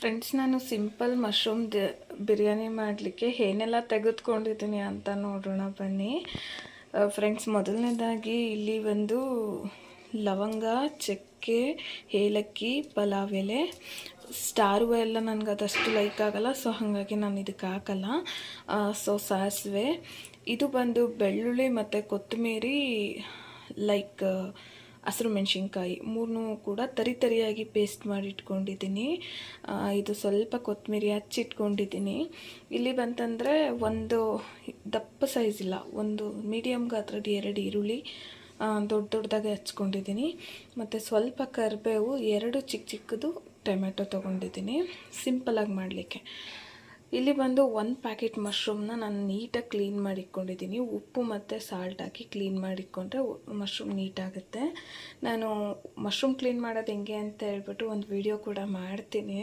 Friends ನಾನು simple mushroom biryani ಮಾಡಲಿಕ್ಕೆ ಏನೆಲ್ಲ ತೆಗೆದುಕೊಂಡಿದ್ದೀನಿ ಅಂತ ನೋಡೋಣ ಬನ್ನಿ. ಫ್ರೆಂಡ್ಸ್ ಮೊದಲನೇದಾಗಿ ಇಲ್ಲಿ ಒಂದು ಲವಂಗ, ಚಕ್ಕೆ, ಏಲಕ್ಕಿ, ಪಲಾವ್ ಎಲೆ ಸ್ಟಾರ್ ಎಲ್ಲ ನನಗೆ ಅದಷ್ಟು ಲೈಕ್ ಆಗಲ್ಲ ಸೊ ಹಾಗಾಗಿ ನಾನು ಇದಕ್ಕೆ ಹಾಕಲ್ಲ. ಸೊ ಸಾಸಿವೆ, ಇದು ಬಂದು ಬೆಳ್ಳುಳ್ಳಿ ಮತ್ತು ಕೊತ್ತಂಬರಿ ಲೈಕ್ ಹಸಿರು ಮೆಣಸಿನ್ಕಾಯಿ ಮೂರನ್ನೂ ಕೂಡ ತರಿ ತರಿಯಾಗಿ ಪೇಸ್ಟ್ ಮಾಡಿ ಇಟ್ಕೊಂಡಿದ್ದೀನಿ ಇದು ಸ್ವಲ್ಪ ಕೊತ್ತಂಬರಿ ಹಚ್ಚಿಟ್ಕೊಂಡಿದ್ದೀನಿ. ಇಲ್ಲಿ ಬಂತಂದರೆ ಒಂದು ದಪ್ಪ ಸೈಜ್ ಇಲ್ಲ, ಒಂದು ಮೀಡಿಯಮ್ ಗಾತ್ರದ ಎರಡು ಈರುಳ್ಳಿ ದೊಡ್ಡ ದೊಡ್ಡದಾಗಿ ಹಚ್ಕೊಂಡಿದ್ದೀನಿ. ಮತ್ತು ಸ್ವಲ್ಪ ಕರಿಬೇವು ಎರಡು ಚಿಕ್ಕ ಚಿಕ್ಕದು ಟೊಮೆಟೊ ತೊಗೊಂಡಿದ್ದೀನಿ. ಸಿಂಪಲಾಗಿ ಮಾಡಲಿಕ್ಕೆ. ಇಲ್ಲಿ ಬಂದು ಒಂದು ಪ್ಯಾಕೆಟ್ ಮಶ್ರೂಮ್ನ ನಾನು ನೀಟಾಗಿ ಕ್ಲೀನ್ ಮಾಡಿಟ್ಕೊಂಡಿದ್ದೀನಿ ಉಪ್ಪು ಮತ್ತು ಸಾಲ್ಟ್ ಹಾಕಿ ಕ್ಲೀನ್ ಮಾಡಿಕೊಂಡ್ರೆ ಮಶ್ರೂಮ್ ನೀಟಾಗುತ್ತೆ ನಾನು ಮಶ್ರೂಮ್ ಕ್ಲೀನ್ ಮಾಡೋದು ಹೆಂಗೆ ಅಂತ ಹೇಳ್ಬಿಟ್ಟು ಒಂದು ವಿಡಿಯೋ ಕೂಡ ಮಾಡ್ತೀನಿ.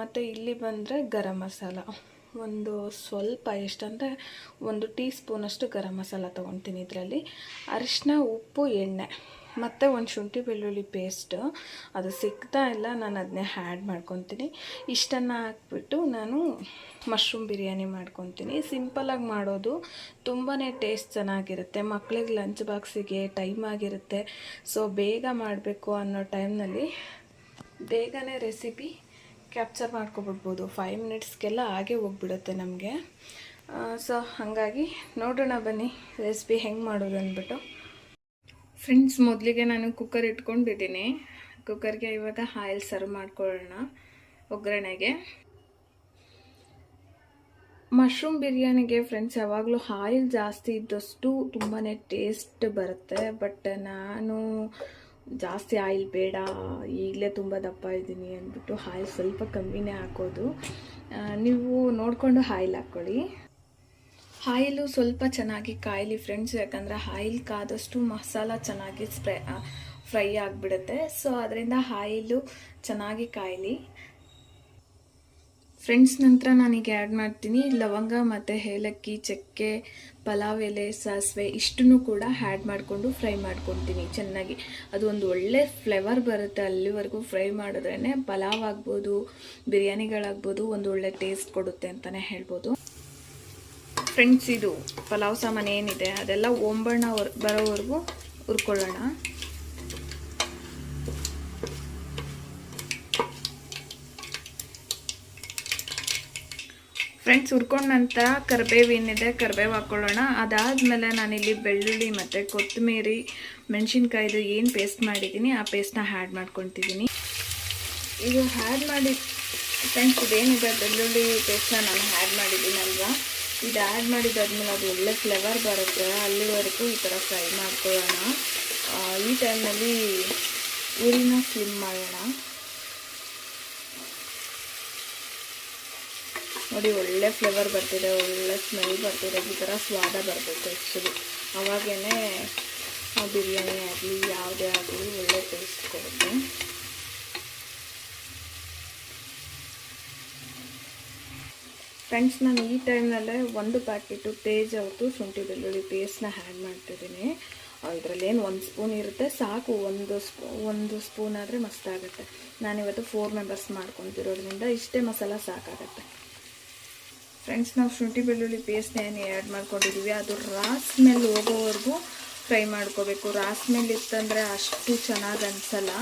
ಮತ್ತು ಇಲ್ಲಿ ಬಂದರೆ ಗರಂ ಮಸಾಲ. ಒಂದು ಸ್ವಲ್ಪ ಎಷ್ಟಂದರೆ ಒಂದು ಟೀ ಸ್ಪೂನಷ್ಟು ಗರಂ ಮಸಾಲ ತೊಗೊತೀನಿ ಇದರಲ್ಲಿ. ಅರಿಶಿನ ಉಪ್ಪು ಎಣ್ಣೆ. ಮತ್ತು ಒಂದು ಶುಂಠಿ ಬೆಳ್ಳುಳ್ಳಿ ಪೇಸ್ಟ್ ಅದು ಸಿಗ್ತಾ ಇಲ್ಲ, ನಾನು ಅದನ್ನೇ ಹ್ಯಾಡ್ ಮಾಡ್ಕೊತೀನಿ. ಇಷ್ಟನ್ನು ಹಾಕ್ಬಿಟ್ಟು ನಾನು ಮಶ್ರೂಮ್ ಬಿರಿಯಾನಿ ಮಾಡ್ಕೊತೀನಿ. ಸಿಂಪಲಾಗಿ ಮಾಡೋದು ತುಂಬಾ ಟೇಸ್ಟ್ ಚೆನ್ನಾಗಿರುತ್ತೆ. ಮಕ್ಳಿಗೆ ಲಂಚ್ ಬಾಕ್ಸಿಗೆ ಟೈಮ್ ಆಗಿರುತ್ತೆ. ಸೊ ಬೇಗ ಮಾಡಬೇಕು ಅನ್ನೋ ಟೈಮ್ನಲ್ಲಿ ಬೇಗನೆ ರೆಸಿಪಿ ಕ್ಯಾಪ್ಚರ್ ಮಾಡ್ಕೊಬಿಡ್ಬೋದು. ಫೈವ್ ಮಿನಿಟ್ಸ್ಗೆಲ್ಲ ಹಾಗೆ ಹೋಗ್ಬಿಡುತ್ತೆ ನಮಗೆ. ಸೊ ಹಾಗಾಗಿ ನೋಡೋಣ ಬನ್ನಿ ರೆಸಿಪಿ ಹೆಂಗೆ ಮಾಡೋದು ಅಂದ್ಬಿಟ್ಟು. ಫ್ರೆಂಡ್ಸ್ ಮೊದಲಿಗೆ ನಾನು ಕುಕ್ಕರ್ ಇಟ್ಕೊಂಡಿದ್ದೀನಿ. ಕುಕ್ಕರ್ಗೆ ಇವಾಗ ಆಯಿಲ್ ಸರ್ವ್ ಮಾಡ್ಕೊಳ್ಳೋಣ ಒಗ್ಗರಣೆಗೆ. ಮಶ್ರೂಮ್ ಬಿರಿಯಾನಿಗೆ ಫ್ರೆಂಡ್ಸ್ ಯಾವಾಗಲೂ ಆಯಿಲ್ ಜಾಸ್ತಿ ಇದ್ದಷ್ಟು ತುಂಬಾ ಟೇಸ್ಟ್ ಬರುತ್ತೆ. ಬಟ್ ನಾನು ಜಾಸ್ತಿ ಆಯಿಲ್ ಬೇಡ, ಈಗಲೇ ತುಂಬ ದಪ್ಪ ಇದ್ದೀನಿ ಅಂದ್ಬಿಟ್ಟು ಆಯಿಲ್ ಸ್ವಲ್ಪ ಕಮ್ಮಿನೇ ಹಾಕೋದು. ನೀವು ನೋಡಿಕೊಂಡು ಆಯಿಲ್ ಹಾಕ್ಕೊಳ್ಳಿ. ಆಯಿಲು ಸ್ವಲ್ಪ ಚೆನ್ನಾಗಿ ಕಾಯಲಿ ಫ್ರೆಂಡ್ಸ್, ಯಾಕಂದರೆ ಆಯಿಲ್ ಕಾದಷ್ಟು ಮಸಾಲ ಚೆನ್ನಾಗಿ ಸ್ಪ್ರೈ ಫ್ರೈ ಆಗಿಬಿಡುತ್ತೆ. ಸೊ, ಅದರಿಂದ ಆಯಿಲು ಚೆನ್ನಾಗಿ ಕಾಯಲಿ. ಫ್ರೆಂಡ್ಸ್, ನಂತರ ನಾನೀಗ ಆ್ಯಡ್ ಮಾಡ್ತೀನಿ. ಲವಂಗ ಮತ್ತು ಏಲಕ್ಕಿ, ಚಕ್ಕೆ, ಪಲಾವ್, ಎಲೆ, ಸಾಸಿವೆ ಇಷ್ಟನ್ನು ಕೂಡ ಆ್ಯಡ್ ಮಾಡಿಕೊಂಡು ಫ್ರೈ ಮಾಡ್ಕೊತೀನಿ ಚೆನ್ನಾಗಿ. ಅದು ಒಂದು ಒಳ್ಳೆ ಫ್ಲೇವರ್ ಬರುತ್ತೆ ಅಲ್ಲಿವರೆಗೂ ಫ್ರೈ ಮಾಡಿದ್ರೇ ಪಲಾವ್ ಆಗ್ಬೋದು, ಬಿರಿಯಾನಿಗಳಾಗ್ಬೋದು ಒಂದು ಒಳ್ಳೆ ಟೇಸ್ಟ್ ಕೊಡುತ್ತೆ ಅಂತಲೇ ಹೇಳ್ಬೋದು. ಫ್ರೆಂಡ್ಸ್ ಇದು ಪಲಾವ್ ಸಾಮಾನು ಏನಿದೆ, ಅದೆಲ್ಲ ಒಂಬಣ್ಣ ಬರೋವರೆಗೂ ಹುರ್ಕೊಳ್ಳೋಣ. ಫ್ರೆಂಡ್ಸ್, ಹುರ್ಕೊಂಡ ನಂತರ ಕರಿಬೇವು ಏನಿದೆ, ಕರಿಬೇವು ಹಾಕ್ಕೊಳ್ಳೋಣ ಅದಾದಮೇಲೆ ನಾನಿಲ್ಲಿ ಬೆಳ್ಳುಳ್ಳಿ ಮತ್ತು ಕೊತ್ತಂಬರಿ, ಮೆಣಸಿನ್ಕಾಯಿದು ಏನು ಪೇಸ್ಟ್ ಮಾಡಿದ್ದೀನಿ, ಆ ಪೇಸ್ಟ್ನ ಹ್ಯಾಡ್ ಮಾಡ್ಕೊತಿದ್ದೀನಿ. ಇದು ಹ್ಯಾಡ್ ಮಾಡಿ, ಫ್ರೆಂಡ್ಸ್, ಇದೇನಿದೆ ಬೆಳ್ಳುಳ್ಳಿ ಪೇಸ್ಟ್ನ ನಾನು ಹ್ಯಾಡ್ ಮಾಡಿದ್ದೀನಲ್ವಾ? ಇದು ಆ್ಯಡ್ ಮಾಡಿದಾದ್ಮೇಲೆ ಅದು ಒಳ್ಳೆ ಫ್ಲೇವರ್ ಬರುತ್ತೆ. ಅಲ್ಲಿವರೆಗೂ ಈ ಥರ ಫ್ರೈ ಮಾಡ್ಕೊಳ್ಳೋಣ. ಈ ಟೈಮ್ನಲ್ಲಿ ಊರಿನ ಸ್ಲಿಮ್ ಮಾಡೋಣ. ನೋಡಿ, ಒಳ್ಳೆ ಫ್ಲೇವರ್ ಬರ್ತಿದೆ, ಒಳ್ಳೆ ಸ್ಮೆಲ್ ಬರ್ತಿದೆ. ಈ ಥರ ಸ್ವಾದ ಬರ್ಬೇಕು ಆ್ಯಕ್ಚುಲಿ ಅವಾಗೇ ಬಿರಿಯಾನಿ ಆಗಲಿ, ಯಾವುದೇ ಆಗಲಿ ಒಳ್ಳೆ ಟೇಸ್ಟ್ ಕೊಡುತ್ತೆ. ಫ್ರೆಂಡ್ಸ್ ನಾನು ಈ ಟೈಮ್ನಲ್ಲೇ ಒಂದು ಪ್ಯಾಕೆಟು ತೇಜ್ ಅವ್ರದ್ದು ಶುಂಠಿ ಬೆಳ್ಳುಳ್ಳಿ ಪೇಸ್ಟ್ನ ಹ್ಯಾಡ್ ಮಾಡ್ತಿದ್ದೀನಿ. ಇದರಲ್ಲೇನು ಒಂದು ಸ್ಪೂನ್ ಇರುತ್ತೆ, ಸಾಕು. ಒಂದು ಸ್ಪೂ ಒಂದು ಸ್ಪೂನ್ ಆದರೆ ಮಸ್ತಾಗುತ್ತೆ ನಾನಿವತ್ತು ಫೋರ್ ಮೆಂಬರ್ಸ್ ಮಾಡ್ಕೊತಿರೋದ್ರಿಂದ ಇಷ್ಟೇ ಮಸಾಲ ಸಾಕಾಗುತ್ತೆ. ಫ್ರೆಂಡ್ಸ್ ನಾವು ಶುಂಠಿ ಬೆಳ್ಳುಳ್ಳಿ ಪೇಸ್ಟ್ನ ಏನು ಆ್ಯಡ್ ಮಾಡ್ಕೊಂಡಿದ್ದೀವಿ ಅದು ರಾಸ್ ಮೇಲೆ ಹೋಗೋವರೆಗೂ ಫ್ರೈ ಮಾಡ್ಕೋಬೇಕು. ರಾಸ್ ಮೇಲೆ ಇತ್ತಂದರೆ ಅಷ್ಟು ಚೆನ್ನಾಗಿ ಅನಿಸಲ್ಲ.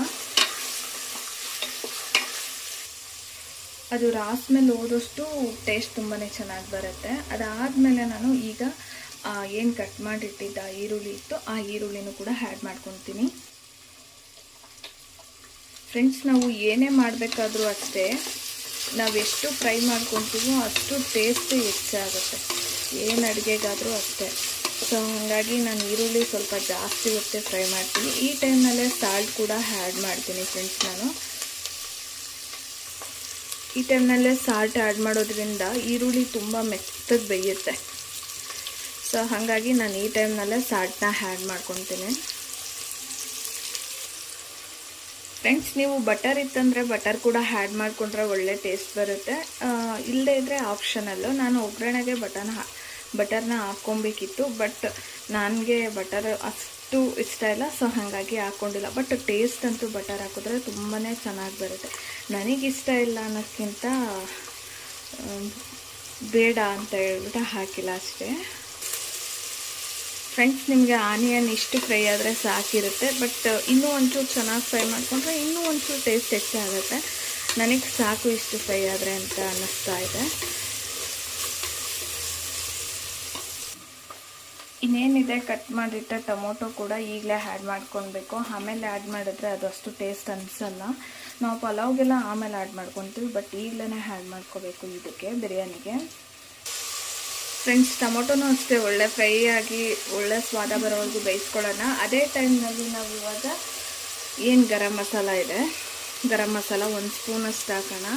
ಅದು ರಾಸ್ ಮೇಲೆ ಹೋದಷ್ಟು ಟೇಸ್ಟ್ ತುಂಬಾ ಚೆನ್ನಾಗಿ ಬರುತ್ತೆ. ಅದಾದಮೇಲೆ ನಾನು ಈಗ ಏನು ಕಟ್ ಮಾಡಿಟ್ಟಿದ್ದ ಈರುಳ್ಳಿ ಇತ್ತು ಆ ಈರುಳ್ಳಿನೂ ಕೂಡ ಆ್ಯಡ್ ಮಾಡ್ಕೊತೀನಿ. ಫ್ರೆಂಡ್ಸ್ ನಾವು ಏನೇ ಮಾಡಬೇಕಾದ್ರೂ ಅಷ್ಟೇ, ನಾವು ಎಷ್ಟು ಫ್ರೈ ಮಾಡ್ಕೊತೀವೋ ಅಷ್ಟು ಟೇಸ್ಟ್ ಹೆಚ್ಚಾಗುತ್ತೆ. ಏನು ಅಡುಗೆಗಾದರೂ ಅಷ್ಟೇ. ಸೊ ಹಾಗಾಗಿ ನಾನು ಈರುಳ್ಳಿ ಸ್ವಲ್ಪ ಜಾಸ್ತಿ ಹೊತ್ತೆ ಫ್ರೈ ಮಾಡ್ತೀನಿ. ಈ ಟೈಮಲ್ಲೇ ಸಾಲ್ಟ್ ಕೂಡ ಆ್ಯಡ್ ಮಾಡ್ತೀನಿ ಫ್ರೆಂಡ್ಸ್ ನಾನು. ಈ ಟೈಮ್ನಲ್ಲೇ ಸಾಲ್ಟ್ ಆ್ಯಡ್ ಮಾಡೋದ್ರಿಂದ ಈರುಳ್ಳಿ ತುಂಬ ಮೆತ್ತಗೆ ಬೇಯುತ್ತೆ. ಸೊ ಹಾಗಾಗಿ ನಾನು ಈ ಟೈಮ್ನಲ್ಲೇ ಸಾಲ್ಟ್ನ ಆ್ಯಡ್ ಮಾಡ್ಕೊತೀನಿ. ಫ್ರೆಂಡ್ಸ್ ನೀವು ಬಟರ್ ಇತ್ತಂದರೆ ಬಟರ್ ಕೂಡ ಆ್ಯಡ್ ಮಾಡಿಕೊಂಡ್ರೆ ಒಳ್ಳೆ ಟೇಸ್ಟ್ ಬರುತ್ತೆ. ಇಲ್ಲದೇ ಇದ್ದರೆ ಆಪ್ಷನಲ್ಲು. ನಾನು ಒಗ್ಗರಣೆಗೆ ಬಟನ್ ಬಟರ್ನ ಹಾಕ್ಕೊಬೇಕಿತ್ತು, ಬಟ್ ನನಗೆ ಬಟರ್ ಅಷ್ಟು ಇಷ್ಟ ಇಲ್ಲ ಸೊ ಹಾಗಾಗಿ ಹಾಕ್ಕೊಂಡಿಲ್ಲ ಬಟ್ ಟೇಸ್ಟ್ ಅಂತೂ ಬಟರ್ ಹಾಕಿದ್ರೆ ತುಂಬಾ ಚೆನ್ನಾಗಿ ಬರುತ್ತೆ. ನನಗಿಷ್ಟ ಇಲ್ಲ ಅನ್ನೋಕ್ಕಿಂತ ಬೇಡ ಅಂತ ಹೇಳ್ಬಿಟ್ಟು ಹಾಕಿಲ್ಲ ಅಷ್ಟೇ. ಫ್ರೆಂಡ್ಸ್ ನಿಮಗೆ ಆನಿಯನ್ ಇಷ್ಟು ಫ್ರೈ ಆದರೆ ಸಾಕಿರುತ್ತೆ ಬಟ್ ಇನ್ನೂ ಒಂಚೂರು ಚೆನ್ನಾಗಿ ಫ್ರೈ ಮಾಡಿಕೊಂಡ್ರೆ ಇನ್ನೂ ಒಂಚೂರು ಟೇಸ್ಟ್ ಹೆಚ್ಚಾಗುತ್ತೆ. ನನಗೆ ಸಾಕು ಇಷ್ಟು ಫ್ರೈ ಆದರೆ ಅಂತ ಅನ್ನಿಸ್ತಾ ಇದೆ. ಇನ್ನೇನಿದೆ ಕಟ್ ಮಾಡಿಟ್ಟ ಟೊಮೊಟೊ ಕೂಡ ಈಗಲೇ ಆ್ಯಡ್ ಮಾಡ್ಕೊಳ್ಬೇಕು. ಆಮೇಲೆ ಆ್ಯಡ್ ಮಾಡಿದ್ರೆ ಅದು ಅಷ್ಟು ಟೇಸ್ಟ್ ಅನಿಸಲ್ಲ. ನಾವು ಪಲಾವ್ಗೆಲ್ಲ ಆಮೇಲೆ ಆ್ಯಡ್ ಮಾಡ್ಕೊತೀವಿ ಬಟ್ ಈಗಲೇ ಆ್ಯಡ್ ಮಾಡ್ಕೋಬೇಕು ಇದಕ್ಕೆ, ಬಿರಿಯಾನಿಗೆ. ಫ್ರೆಂಡ್ಸ್ ಟೊಮೊಟೊನೂ ಅಷ್ಟೇ ಒಳ್ಳೆ ಫ್ರೈ ಆಗಿ, ಒಳ್ಳೆ ಸ್ವಾದ ಬರೋವರೆಗೂ ಬೇಯಿಸ್ಕೊಳ್ಳೋಣ. ಅದೇ ಟೈಮ್ನಲ್ಲಿ ನಾವು ಇವಾಗ ಏನು ಗರಂ ಮಸಾಲ ಇದೆ? ಗರಂ ಮಸಾಲ ಒಂದು ಸ್ಪೂನಷ್ಟು ಹಾಕೋಣ.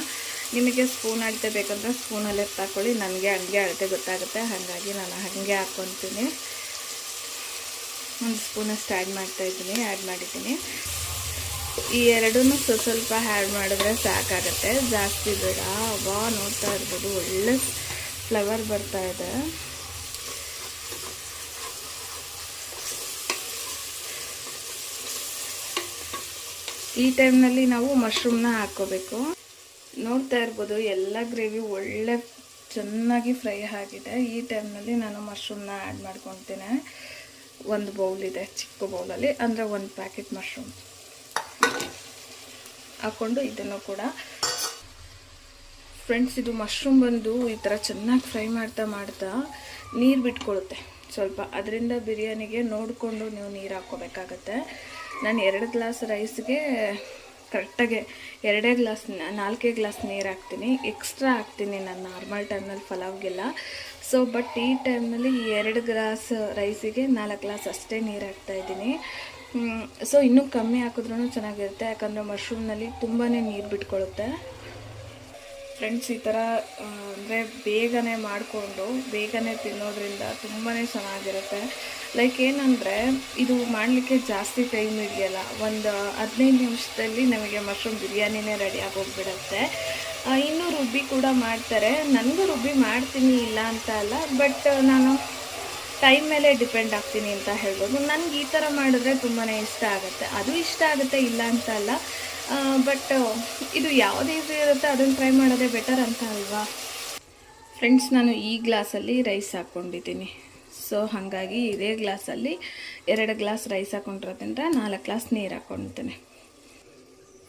ನಿಮಗೆ ಸ್ಪೂನ್ ಅಳತೆ ಬೇಕಂದ್ರೆ ಸ್ಪೂನಲ್ಲಿ ಹಾಕೊಳ್ಳಿ ನನಗೆ ಹಂಗೆ ಅಳತೆ ಗೊತ್ತಾಗುತ್ತೆ. ಹಾಗಾಗಿ ನಾನು ಹಾಗೆ ಹಾಕ್ಕೊತೀನಿ ಒಂದು ಸ್ಪೂನಷ್ಟು ಆ್ಯಡ್ ಮಾಡ್ತಾ ಇದ್ದೀನಿ ಆ್ಯಡ್ ಮಾಡಿದ್ದೀನಿ. ಈ ಎರಡೂ ಸ್ವಲ್ಪ ಸ್ವಲ್ಪ ಆ್ಯಡ್ ಮಾಡಿದ್ರೆ ಸಾಕಾಗುತ್ತೆ. ಜಾಸ್ತಿ ಬೇಡ. ವಾ ನೋಡ್ತಾ ಇರ್ಬೋದು. ಒಳ್ಳೆ ಫ್ಲವರ್ ಬರ್ತಾ ಇದೆ. ಈ ಟೈಮ್ನಲ್ಲಿ ನಾವು ಮಶ್ರೂಮ್ನ ಹಾಕ್ಕೋಬೇಕು. ನೋಡ್ತಾ ಇರ್ಬೋದು, ಎಲ್ಲ ಗ್ರೇವಿ ಒಳ್ಳೆ ಚೆನ್ನಾಗಿ ಫ್ರೈ ಆಗಿದೆ. ಈ ಟೈಮ್ನಲ್ಲಿ ನಾನು ಮಶ್ರೂಮ್ನ ಆ್ಯಡ್ ಮಾಡ್ಕೊತೀನಿ. ಒಂದು ಬೌಲ್ ಇದೆ, ಚಿಕ್ಕ ಬೌಲಲ್ಲಿ ಅಂದರೆ ಒಂದು ಪ್ಯಾಕೆಟ್ ಮಶ್ರೂಮ್ ಹಾಕ್ಕೊಂಡು ಇದನ್ನು ಕೂಡ ಫ್ರೆಂಡ್ಸ್ ಇದು ಮಶ್ರೂಮ್ ಬಂದು ಈ ಥರ ಚೆನ್ನಾಗಿ ಫ್ರೈ ಮಾಡ್ತಾ ಮಾಡ್ತಾ ನೀರು ಬಿಟ್ಕೊಳ್ಳುತ್ತೆ ಸ್ವಲ್ಪ. ಅದರಿಂದ ಬಿರಿಯಾನಿಗೆ ನೋಡಿಕೊಂಡು ನೀವು ನೀರು ಹಾಕ್ಕೋಬೇಕಾಗತ್ತೆ. ನಾನು ಎರಡು ಗ್ಲಾಸ್ ರೈಸ್ಗೆ ಕರೆಕ್ಟಾಗಿ ಎರಡೇ ಗ್ಲಾಸ್ ನಾಲ್ಕೇ ಗ್ಲಾಸ್ ನೀರು ಹಾಕ್ತೀನಿ. ಎಕ್ಸ್ಟ್ರಾ ಹಾಕ್ತೀನಿ ನಾನು ನಾರ್ಮಲ್ ಟೈಮಲ್ಲಿ ಪಲಾವ್ಗೆಲ್ಲ. ಸೊ ಬಟ್ ಈ ಟೈಮಲ್ಲಿ ಎರಡು ಗ್ಲಾಸ್ ರೈಸಿಗೆ ನಾಲ್ಕು ಗ್ಲಾಸ್ ಅಷ್ಟೇ ನೀರು ಹಾಕ್ತಾಯಿದ್ದೀನಿ ಸೊ ಇನ್ನೂ ಕಮ್ಮಿ ಹಾಕಿದ್ರೂ ಚೆನ್ನಾಗಿರುತ್ತೆ. ಯಾಕಂದರೆ ಮಶ್ರೂಮ್ನಲ್ಲಿ ತುಂಬಾ ನೀರು ಬಿಟ್ಕೊಳ್ಳುತ್ತೆ ಫ್ರೆಂಡ್ಸ್, ಈ ಥರ ಅಂದರೆ ಬೇಗನೆ ಮಾಡಿಕೊಂಡು, ಬೇಗನೆ ತಿನ್ನೋದ್ರಿಂದ ತುಂಬಾ ಚೆನ್ನಾಗಿರುತ್ತೆ. ಲೈಕ್ ಏನಂದರೆ, ಇದು ಮಾಡಲಿಕ್ಕೆ ಜಾಸ್ತಿ ಟೈಮ್ ಇದೆಯಲ್ಲ, ಒಂದು ಹದಿನೈದು ನಿಮಿಷದಲ್ಲಿ ನಮಗೆ ಮಶ್ರೂಮ್ ಬಿರಿಯಾನಿನೇ ರೆಡಿ ಆಗೋಗ್ಬಿಡುತ್ತೆ. ಇನ್ನೂ ರುಬ್ಬಿ ಕೂಡ ಮಾಡ್ತಾರೆ. ನನಗೂ ರುಬ್ಬಿ ಮಾಡ್ತೀನಿ, ಇಲ್ಲ ಅಂತ ಅಲ್ಲ ಬಟ್ ನಾನು ಟೈಮ್ ಮೇಲೆ ಡಿಪೆಂಡ್ ಆಗ್ತೀನಿ ಅಂತ ಹೇಳ್ಬೋದು. ನನಗೆ ಈ ಥರ ಮಾಡಿದ್ರೆ ತುಂಬಾ ಇಷ್ಟ ಆಗುತ್ತೆ. ಅದು ಇಷ್ಟ ಆಗುತ್ತೆ, ಇಲ್ಲ ಅಂತ ಅಲ್ಲ ಬಟ್ ಇದು ಯಾವುದೇ ಇದು ಇರುತ್ತೆ ಅದನ್ನು ಟ್ರೈ ಮಾಡೋದೇ ಬೆಟರ್ ಅಂತ ಅಲ್ವಾ? ಫ್ರೆಂಡ್ಸ್ ನಾನು ಈ ಗ್ಲಾಸಲ್ಲಿ ರೈಸ್ ಹಾಕ್ಕೊಂಡಿದ್ದೀನಿ ಸೊ ಹಾಗಾಗಿ ಇದೇ ಗ್ಲಾಸಲ್ಲಿ ಎರಡು ಗ್ಲಾಸ್ ರೈಸ್ ಹಾಕ್ಕೊಂಡಿರೋದ್ರಿಂದ ನಾಲ್ಕು ಗ್ಲಾಸ್ ನೀರು ಹಾಕ್ಕೊಳ್ತೀನಿ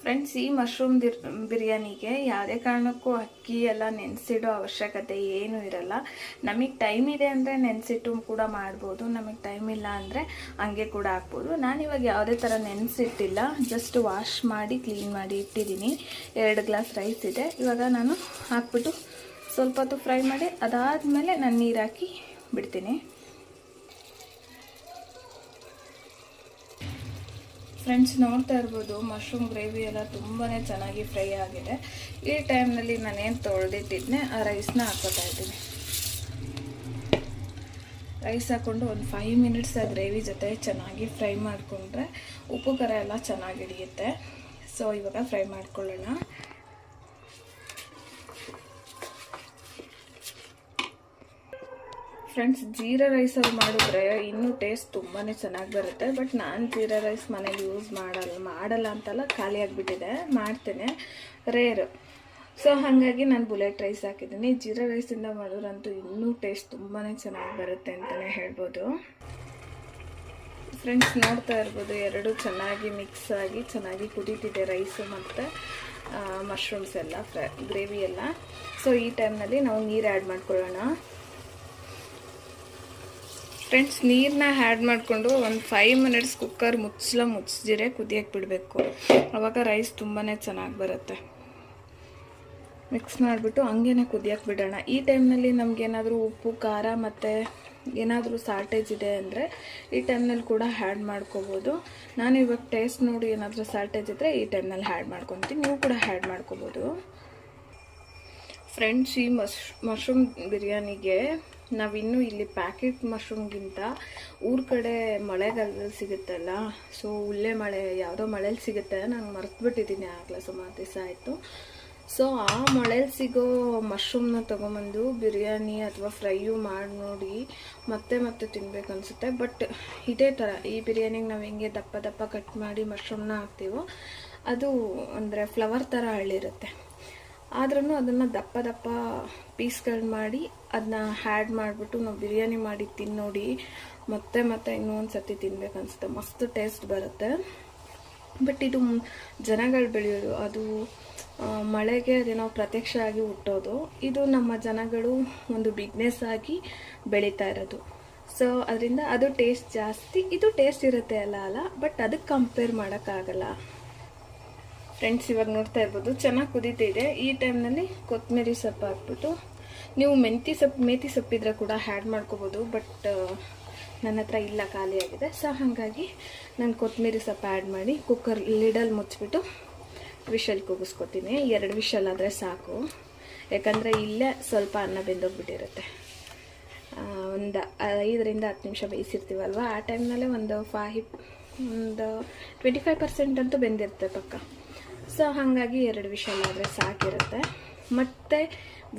ಫ್ರೆಂಡ್ಸ್ ಈ ಮಶ್ರೂಮ್ ದಿರ್ ಬಿರಿಯಾನಿಗೆ ಯಾವುದೇ ಕಾರಣಕ್ಕೂ ಅಕ್ಕಿ ಎಲ್ಲ ನೆನೆಸಿಡೋ ಅವಶ್ಯಕತೆ ಏನೂ ಇರಲ್ಲ. ನಮಗೆ ಟೈಮ್ ಇದೆ ಅಂದರೆ ನೆನೆಸಿಟ್ಟು ಕೂಡ ಮಾಡ್ಬೋದು, ನಮಗೆ ಟೈಮ್ ಇಲ್ಲ ಅಂದರೆ ಹಂಗೆ ಕೂಡ ಹಾಕ್ಬೋದು. ನಾನಿವಾಗ ಯಾವುದೇ ಥರ ನೆನೆಸಿಟ್ಟಿಲ್ಲ ಜಸ್ಟ್ ವಾಶ್ ಮಾಡಿ ಕ್ಲೀನ್ ಮಾಡಿ ಇಟ್ಟಿದ್ದೀನಿ. ಎರಡು ಗ್ಲಾಸ್ ರೈಸ್ ಇದೆ. ಇವಾಗ ನಾನು ಹಾಕ್ಬಿಟ್ಟು ಸ್ವಲ್ಪ ಹೊತ್ತು ಫ್ರೈ ಮಾಡಿ, ಅದಾದಮೇಲೆ ನಾನು ನೀರು ಹಾಕಿ ಬಿಡ್ತೀನಿ. ಫ್ರೆಂಡ್ಸ್ ನೋಡ್ತಾ ಇರ್ಬೋದು ಮಶ್ರೂಮ್ ಗ್ರೇವಿ ಎಲ್ಲ ತುಂಬಾ ಚೆನ್ನಾಗಿ ಫ್ರೈ ಆಗಿದೆ. ಈ ಟೈಮ್ನಲ್ಲಿ ನಾನೇನು ತೊಳೆದಿಟ್ಟಿದ್ನೆ, ಆ ರೈಸ್ನ ಹಾಕೋತಾ ಇದ್ದೀನಿ. ರೈಸ್ ಹಾಕ್ಕೊಂಡು ಒಂದು ಫೈವ್ ಮಿನಿಟ್ಸ್ ಆ ಗ್ರೇವಿ ಜೊತೆ ಚೆನ್ನಾಗಿ ಫ್ರೈ ಮಾಡಿಕೊಂಡ್ರೆ ಉಪ್ಪು ಖಾರ ಎಲ್ಲ ಚೆನ್ನಾಗಿ ಹಿಡಿಯುತ್ತೆ. ಸೊ ಇವಾಗ ಫ್ರೈ ಮಾಡ್ಕೊಳ್ಳೋಣ. ಫ್ರೆಂಡ್ಸ್, ಜೀರಾ ರೈಸಲ್ಲಿ ಮಾಡಿದ್ರೆ ಇನ್ನೂ ಟೇಸ್ಟ್ ತುಂಬಾ ಚೆನ್ನಾಗಿ ಬರುತ್ತೆ. ಬಟ್ ನಾನು ಜೀರಾ ರೈಸ್ ಮನೇಲಿ ಯೂಸ್ ಮಾಡಲ್ಲ ಮಾಡಲ್ಲ ಅಂತಲ್ಲ ಖಾಲಿ ಆಗಿಬಿಟ್ಟಿದೆ. ಮಾಡ್ತೇನೆ. ರೇರು ಸೊ ಹಾಗಾಗಿ ನಾನು ಬುಲೆಟ್ ರೈಸ್ ಹಾಕಿದ್ದೀನಿ. ಜೀರಾ ರೈಸಿಂದ ಮಾಡೋರಂತೂ ಇನ್ನೂ ಟೇಸ್ಟ್ ತುಂಬಾ ಚೆನ್ನಾಗಿ ಬರುತ್ತೆ ಅಂತಲೇ ಹೇಳ್ಬೋದು. ಫ್ರೆಂಡ್ಸ್ ನೋಡ್ತಾ ಇರ್ಬೋದು, ಎರಡು ಚೆನ್ನಾಗಿ ಮಿಕ್ಸ್ ಆಗಿ ಚೆನ್ನಾಗಿ ಕುದೀತಿದೆ ರೈಸು ಮತ್ತು ಮಶ್ರೂಮ್ಸ್ ಎಲ್ಲ ಫ್ರೈ ಗ್ರೇವಿ ಎಲ್ಲ. ಸೊ ಈ ಟೈಮ್ನಲ್ಲಿ ನಾವು ನೀರು ಆ್ಯಡ್ ಮಾಡ್ಕೊಳ್ಳೋಣ. ಫ್ರೆಂಡ್ಸ್ ನೀರನ್ನ ಆ್ಯಡ್ ಮಾಡಿಕೊಂಡು ಒಂದು ಫೈವ್ ಮಿನಿಟ್ಸ್ ಕುಕ್ಕರ್ ಮುಚ್ಚಲ ಮುಚ್ಚಿದ್ರೆ ಕುದಿಯಕ್ಕೆ ಬಿಡಬೇಕು. ಆವಾಗ ರೈಸ್ ತುಂಬಾ ಚೆನ್ನಾಗಿ ಬರುತ್ತೆ. ಮಿಕ್ಸ್ ಮಾಡಿಬಿಟ್ಟು ಹಂಗೇನೆ ಕುದಿಯಕ್ಕೆ ಬಿಡೋಣ. ಈ ಟೈಮ್ನಲ್ಲಿ ನಮಗೇನಾದರೂ ಉಪ್ಪು, ಖಾರ ಮತ್ತು ಏನಾದರೂ ಸಾಲ್ಟೇಜ್ ಇದೆ ಅಂದರೆ ಈ ಟೈಮ್ನಲ್ಲಿ ಕೂಡ ಹ್ಯಾಡ್ ಮಾಡ್ಕೋಬೋದು. ನಾನು ಇವಾಗ ಟೇಸ್ಟ್ ನೋಡಿ ಏನಾದರೂ ಸಾಲ್ಟೇಜ್ ಇದ್ದರೆ ಈ ಟೈಮ್ನಲ್ಲಿ ಹ್ಯಾಡ್ ಮಾಡ್ಕೊತೀನಿ. ನೀವು ಕೂಡ ಹ್ಯಾಡ್ ಮಾಡ್ಕೋಬೋದು. ಫ್ರೆಂಡ್ಸ್ ಈ ಮಶ್ ಮಶ್ರೂಮ್ ಬಿರಿಯಾನಿಗೆ ನಾವಿನ್ನೂ ಇಲ್ಲಿ ಪ್ಯಾಕೆಟ್ ಮಶ್ರೂಮ್ಗಿಂತ ಊರ ಕಡೆ ಮಳೆಗಾಲದಲ್ಲಿ ಸಿಗುತ್ತಲ್ಲ ಸೊ ಉಳ್ಳೆ ಮಳೆ, ಯಾವುದೋ ಮಳೇಲಿ ಸಿಗುತ್ತೆ, ನಾನು ಮರೆತುಬಿಟ್ಟಿದ್ದೀನಿ ಆಗಲೇ ಸುಮಾರು ದಿವಸ ಆಯಿತು. ಸೊ ಆ ಮಳೇಲಿ ಸಿಗೋ ಮಶ್ರೂಮ್ನ ತೊಗೊಂಬಂದು ಬಿರಿಯಾನಿ ಅಥವಾ ಫ್ರೈಯು ಮಾಡಿ ನೋಡಿ, ಮತ್ತೆ ಮತ್ತೆ ತಿನ್ಬೇಕು ಅನಿಸುತ್ತೆ. ಬಟ್ ಇದೇ ಥರ ಈ ಬಿರಿಯಾನಿಗೆ ನಾವು ಹೆಂಗೆ ದಪ್ಪ ದಪ್ಪ ಕಟ್ ಮಾಡಿ ಮಶ್ರೂಮ್ನ ಹಾಕ್ತೀವೋ, ಅದು ಅಂದರೆ ಫ್ಲವರ್ ಥರ ಹಳ್ಳಿರುತ್ತೆ. ಆದ್ರೂ ಅದನ್ನು ದಪ್ಪ ದಪ್ಪ ಪೀಸ್ಗಳು ಮಾಡಿ ಅದನ್ನ ಹ್ಯಾಡ್ ಮಾಡಿಬಿಟ್ಟು ನಾವು ಬಿರಿಯಾನಿ ಮಾಡಿ ತಿನ್ನೋಡಿ ಮತ್ತೆ ಮತ್ತೆ ಇನ್ನೊಂದು ಸತಿ ತಿನ್ಬೇಕು ಅನಿಸುತ್ತೆ. ಮಸ್ತ್ ಟೇಸ್ಟ್ ಬರುತ್ತೆ. ಬಟ್ ಇದು ಜನಗಳು ಬೆಳೆಯೋದು. ಅದು ಮಳೆಗೆ ಅದೇನೋ ಪ್ರತ್ಯಕ್ಷ ಆಗಿ ಹುಟ್ಟೋದು. ಇದು ನಮ್ಮ ಜನಗಳು ಒಂದು ಬಿಸ್ನೆಸ್ ಆಗಿ ಬೆಳೀತಾ ಇರೋದು. ಸೊ ಅದರಿಂದ ಅದು ಟೇಸ್ಟ್ ಜಾಸ್ತಿ. ಇದು ಟೇಸ್ಟ್ ಇರುತ್ತೆ ಅಲ್ಲ ಅಲ್ಲ ಬಟ್ ಅದಕ್ಕೆ ಕಂಪೇರ್ ಮಾಡೋಕ್ಕಾಗಲ್ಲ ಫ್ರೆಂಡ್ಸ್, ಇವಾಗ ನೋಡ್ತಾ ಇರ್ಬೋದು, ಚೆನ್ನಾಗಿ ಕುದೀತಿದೆ ಈ ಟೈಮ್ನಲ್ಲಿ ಕೊತ್ತಂಬರಿ ಸೊಪ್ಪು ಹಾಕ್ಬಿಟ್ಟು, ನೀವು ಮೆಂತಿ ಸೊಪ್ಪು ಮೇಥಿ ಸೊಪ್ಪಿದ್ರೆ ಕೂಡ ಹ್ಯಾಡ್ ಮಾಡ್ಕೋಬೋದು ಬಟ್ ನನ್ನ ಹತ್ರ ಇಲ್ಲ ಖಾಲಿಯಾಗಿದೆ ಸೊ ಹಾಗಾಗಿ ನಾನು ಕೊತ್ತಂಬರಿ ಸೊಪ್ಪು ಆ್ಯಡ್ ಮಾಡಿ ಕುಕ್ಕರ್ ಲಿಡಲ್ಲಿ ಮುಚ್ಚಿಬಿಟ್ಟು ವಿಷಲ್ ಕೂಗಿಸ್ಕೊತೀನಿ. ಎರಡು ವಿಷಲ್ ಆದರೆ ಸಾಕು. ಯಾಕಂದರೆ ಇಲ್ಲೇ ಸ್ವಲ್ಪ ಅನ್ನ ಬೆಂದೋಗ್ಬಿಟ್ಟಿರುತ್ತೆ. ಒಂದು ಐದರಿಂದ ಹತ್ತು ನಿಮಿಷ ಬೇಯಿಸಿರ್ತೀವಲ್ವ? ಆ ಟೈಮ್ನಲ್ಲೇ ಒಂದು ಫೈವ್ ಒಂದು ಟ್ವೆಂಟಿ ಫೈವ್ ಪರ್ಸೆಂಟ್ ಅಂತೂ ಬೆಂದಿರುತ್ತೆ ಪಕ್ಕ. ಸೊ ಹಾಗಾಗಿ ಎರಡು ವಿಷಲ್ ಆದರೆ ಸಾಕಿರುತ್ತೆ. ಮತ್ತು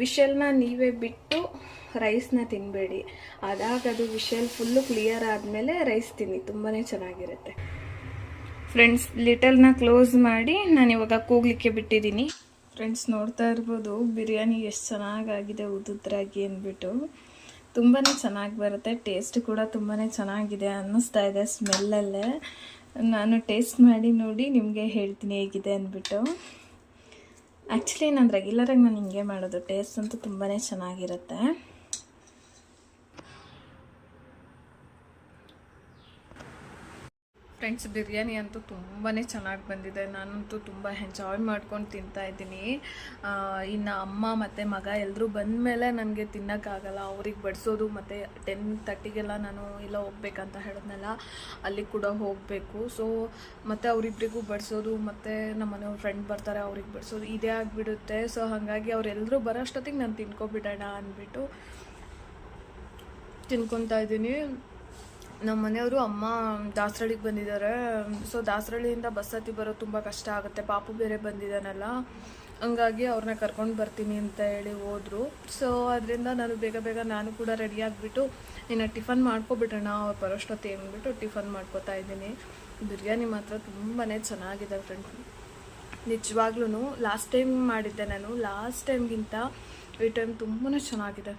ವಿಷಲ್ನ ನೀವೇ ಬಿಟ್ಟು ರೈಸ್ನ ತಿನ್ನಬೇಡಿ ಅದಾಗ ಅದು ವಿಷಲ್ ಫುಲ್ಲು ಕ್ಲಿಯರ್ ಆದಮೇಲೆ ರೈಸ್ ತಿನ್ನಿ ತುಂಬಾ ಚೆನ್ನಾಗಿರುತ್ತೆ. ಫ್ರೆಂಡ್ಸ್ ಲಿಟಲ್ನ ಕ್ಲೋಸ್ ಮಾಡಿ ನಾನು ಇವಾಗ ಕೂಗ್ಲಿಕ್ಕೆ ಬಿಟ್ಟಿದ್ದೀನಿ. ಫ್ರೆಂಡ್ಸ್ ನೋಡ್ತಾ ಇರ್ಬೋದು, ಬಿರಿಯಾನಿ ಎಷ್ಟು ಚೆನ್ನಾಗಾಗಿದೆ ಉದುದ್ರಾಗಿ ಅಂದ್ಬಿಟ್ಟು. ತುಂಬಾ ಚೆನ್ನಾಗಿ ಬರುತ್ತೆ ಟೇಸ್ಟ್ ಕೂಡ ತುಂಬಾ ಚೆನ್ನಾಗಿದೆ, ಅನ್ನಿಸ್ತಾ ಇದೆ ಸ್ಮೆಲ್ಲಲ್ಲೇ ನಾನು ಟೇಸ್ಟ್ ಮಾಡಿ ನೋಡಿ ನಿಮಗೆ ಹೇಳ್ತೀನಿ ಹೇಗಿದೆ ಅಂದ್ಬಿಟ್ಟು. ಆ್ಯಕ್ಚುಲಿ ನಾನು ರೆಗ್ಯುಲರಾಗಿ ನಾನು ಹಿಂಗೆ ಮಾಡೋದು. ಟೇಸ್ಟ್ ಅಂತೂ ತುಂಬಾ ಚೆನ್ನಾಗಿರುತ್ತೆ. ಫ್ರೆಂಡ್ಸ್, ಬಿರಿಯಾನಿ ಅಂತೂ ತುಂಬಾ ಚೆನ್ನಾಗಿ ಬಂದಿದೆ. ನಾನಂತೂ ತುಂಬ ಎಂಜಾಯ್ ಮಾಡ್ಕೊಂಡು ತಿಂತಾ ಇದ್ದೀನಿ. ಇನ್ನು ಅಮ್ಮ ಮತ್ತು ಮಗ ಎಲ್ಲರೂ ಬಂದಮೇಲೆ ನನಗೆ ತಿನ್ನೋಕ್ಕಾಗಲ್ಲ. ಅವ್ರಿಗೆ ಬಡಿಸೋದು ಮತ್ತು ಟೆನ್ ತರ್ಟಿಗೆಲ್ಲ ನಾನು ಇಲ್ಲ ಹೋಗ್ಬೇಕಂತ ಹೇಳಿದ್ನಲ್ಲ, ಅಲ್ಲಿ ಕೂಡ ಹೋಗಬೇಕು. ಸೊ ಮತ್ತು ಅವರಿಬ್ಬರಿಗೂ ಬಡಿಸೋದು, ಮತ್ತು ನಮ್ಮ ಮನೆಯವ್ರ ಫ್ರೆಂಡ್ ಬರ್ತಾರೆ, ಅವ್ರಿಗೆ ಬಡಿಸೋದು ಇದೇ ಆಗಿಬಿಡುತ್ತೆ. ಸೊ ಹಾಗಾಗಿ ಅವರೆಲ್ಲರೂ ಬರೋ ಅಷ್ಟೊತ್ತಿಗೆ ನಾನು ತಿನ್ಕೊಬಿಡೋಣ ಅಂದ್ಬಿಟ್ಟು ತಿನ್ಕೊತಾ ಇದ್ದೀನಿ. ನಮ್ಮ ಮನೆಯವರು ಅಮ್ಮ ದಾಸರಳ್ಳಿಗೆ ಬಂದಿದ್ದಾರೆ ಸೊ ದಾಸರಳ್ಳಿಯಿಂದ ಬಸ್ ಹತ್ತಿ ಬರೋದು ತುಂಬ ಕಷ್ಟ ಆಗುತ್ತೆ. ಪಾಪು ಬೇರೆ ಬಂದಿದ್ದಾನಲ್ಲ ಹಂಗಾಗಿ ಅವ್ರನ್ನ ಕರ್ಕೊಂಡು ಬರ್ತೀನಿ ಅಂತ ಹೇಳಿ ಹೋದ್ರು. ಸೊ ಅದರಿಂದ ನಾನು ಬೇಗ ಬೇಗ ನಾನು ಕೂಡ ರೆಡಿ ಆಗಿಬಿಟ್ಟು ನಿನ್ನ ಟಿಫನ್ ಮಾಡ್ಕೊಬಿಟ್ರಣ ಅವ್ರು ಬರೋಷ್ಟೊತ್ತು ಅಂದ್ಬಿಟ್ಟು ಟಿಫನ್ ಮಾಡ್ಕೊತಾ ಇದ್ದೀನಿ. ಬಿರಿಯಾನಿ ಮಾತ್ರ ತುಂಬಾ ಚೆನ್ನಾಗಿದೆ ಫ್ರೆಂಡ್ ನಿಜವಾಗ್ಲೂ ಲಾಸ್ಟ್ ಟೈಮ್ ಮಾಡಿದ್ದೆ ನಾನು. ಲಾಸ್ಟ್ ಟೈಮ್ಗಿಂತ ಈ ಟೈಮ್ ತುಂಬಾ ಚೆನ್ನಾಗಿದೆ.